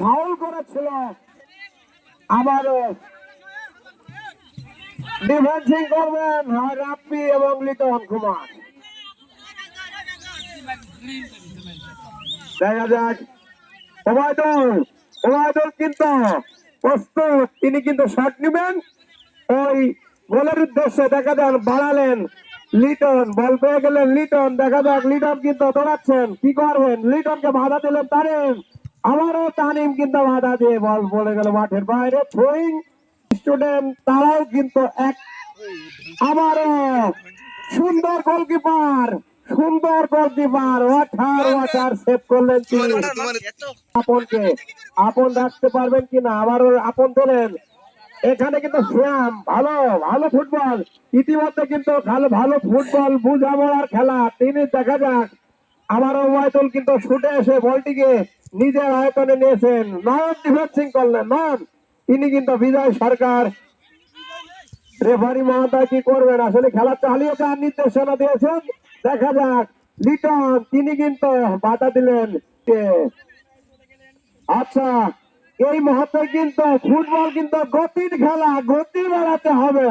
Foul করেছিল। আবারও ডিফেন্সিং করবেন হয় রাপ্পি এবং লিটন কুমার। দেখা যাক। ওবায়দুল ওবায়দুল কিন্তু প্রস্তুত, তিনি কিন্তু শট নেবেন। ওই গোলের উদ্দেশ্যে দেখা যাক বাড়ালেন লিটন, বল পেয়ে গেলেন লিটন। দেখা যাক লিটন কিন্তু দৌড়াচ্ছেন। কি করবেন? লিটনকে বাধা দিলেন তারিম আবারও তানিম কিন্তু বাধা দিয়ে বল পড়ে গেল মাঠের বাইরে। থ্রোয়িং স্টুডেন্ট তারাও কিন্তু এক আবারও সুন্দর গোলকিপার সুন্দর গোলকিপার। ওয়াটার ওয়াটার সেভ করলেন তিনি। আপনকে আপন রাখতে পারবেন কিনা? আবারও আপন তোলেন। এখানে কিন্তু শ্যাম ভালো ভালো ফুটবল। ইতিমধ্যে কিন্তু ভালো ভালো ফুটবল বুঝামরার খেলা। তিনি দেখা যাক আবারও ওয়াইদুল কিন্তু ছুটে এসে বলটিকে নিজের আয়তনে নিয়েছেন। করলেন তিনি কিন্তু বিজয় সরকার। রেফারি কি করবেন? আসলে খেলা চালিয়ে যাওয়ার নির্দেশনা দিয়েছেন। দেখা যাক, লিটন, তিনি কিন্তু বাধা দিলেন আচ্ছা এই মুহূর্তে কিন্তু ফুটবল কিন্তু গতির খেলা, গতি বাড়াতে হবে।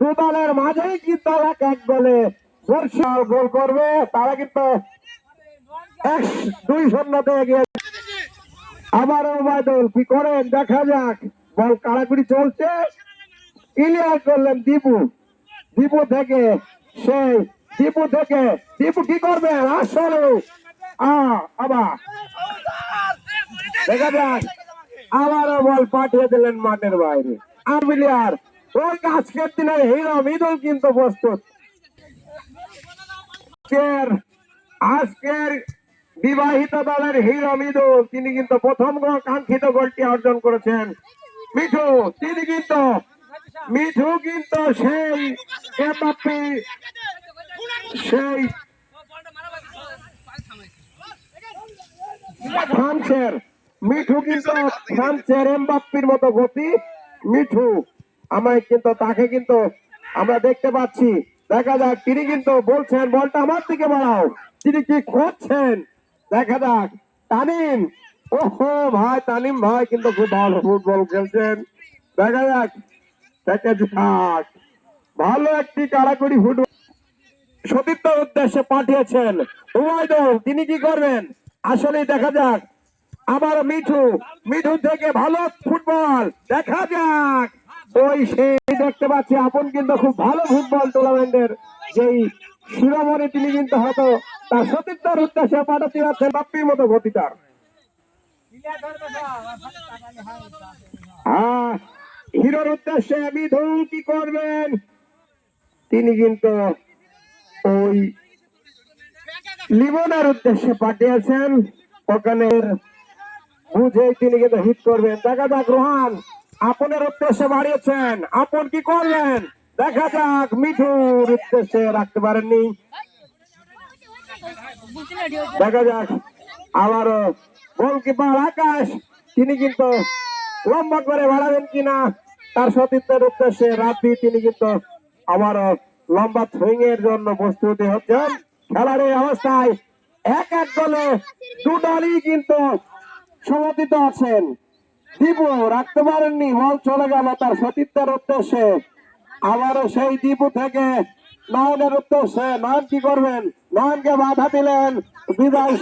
দু দলের মাঝেই কিন্তু এক এক গোলে গোল করবে। তারা কিন্তু দুই শূন্যতে এগিয়ে আবার ওবায়দুল কি করেন? দেখা যাক। বল কাড়াকুড়ি চলছে। ক্লিয়ার করলেন দীপু। দীপু থেকে সেই দীপু থেকে দীপু কি করবে? আসলে। আবার দেখা যাক। আবারও বল পাঠিয়ে দিলেন মাঠের বাইরে। আর মিলিয়ার, ওই আজকের দিনে হিরো মিদুল কিন্তু প্রস্তুত। আজকের বিবাহিত দলের হিরো মিদুল তিনি কিন্তু প্রথম কাঙ্ক্ষিত গোলটি অর্জন করেছেন। মিঠু, তিনি কিন্তু, মিঠু কিন্তু সেই সেই ফ্রান্সের, মিঠু কিন্তু ফ্রান্সের এমবাপ্পির মতো গতি। মিঠু, আমায় কিন্তু, তাকে কিন্তু আমরা দেখতে পাচ্ছি। দেখা যাক, তিনি কিন্তু বলছেন, বলটা আমার দিকে বাড়াও। তিনি কি করছেন দেখা যাক। তানিম ওহো, ভাই তানিম ভাই, কিন্তু খুব ভালো ফুটবল খেলছেন। দেখা যাক। দেখা যাক। ভালো একটি কারাকড়ি ফুটবল সতীর্থর উদ্দেশ্যে পাঠিয়েছেন। উমায়দুল তিনি কি করবেন? আসলে দেখা যাক। আবার মিঠু মিঠু থেকে ভালো ফুটবল। দেখা যাক। ওই সেই দেখতে পাচ্ছি, আপন কিন্তু খুব ভালো ফুটবল টুর্নামেন্টের যেই শিরোমণি তিনি কিন্তু হয়তো তার সতীর্থর উদ্দেশ্যে পাঠাতে যাচ্ছেন বাপ্পির মতো হ্যাঁ হিরোর উদ্দেশ্যে মিঠু কি করবেন? তিনি কিন্তু ওই উদ্দেশ্যে পাঠিয়েছেন। ওখানে বুঝে তিনি কিন্তু হিট করবেন। দেখা যাক, রোহান, আপনের উদ্দেশ্যে বাড়িয়েছেন। আপন কি করলেন? দেখা যাক, মিঠুর উদ্দেশ্যে রাখতে পারেননি। দেখা যাক। আবারও গোলকিপার আকাশ, তিনি কিন্তু লম্বা করে বাড়াবেন কিনা, তার সতীর্থের উদ্দেশ্যে রাত্রি তিনি কিন্তু আবারও লম্বা থ্রোয়িং এর জন্য প্রস্তুতি হচ্ছেন। খেলার এই অবস্থায় এক এক দলে দু দলই কিন্তু সমর্থিত আছেন। দীপু রাখতে পারেননি, বল চলে গেল তার সতীর্থের উদ্দেশ্যে। আবারও সেই দীপু থেকে নয়নের উদ্দেশ্যে নয়ন কি করবেন? নয়নকে বাধা দিলেন বিদায়।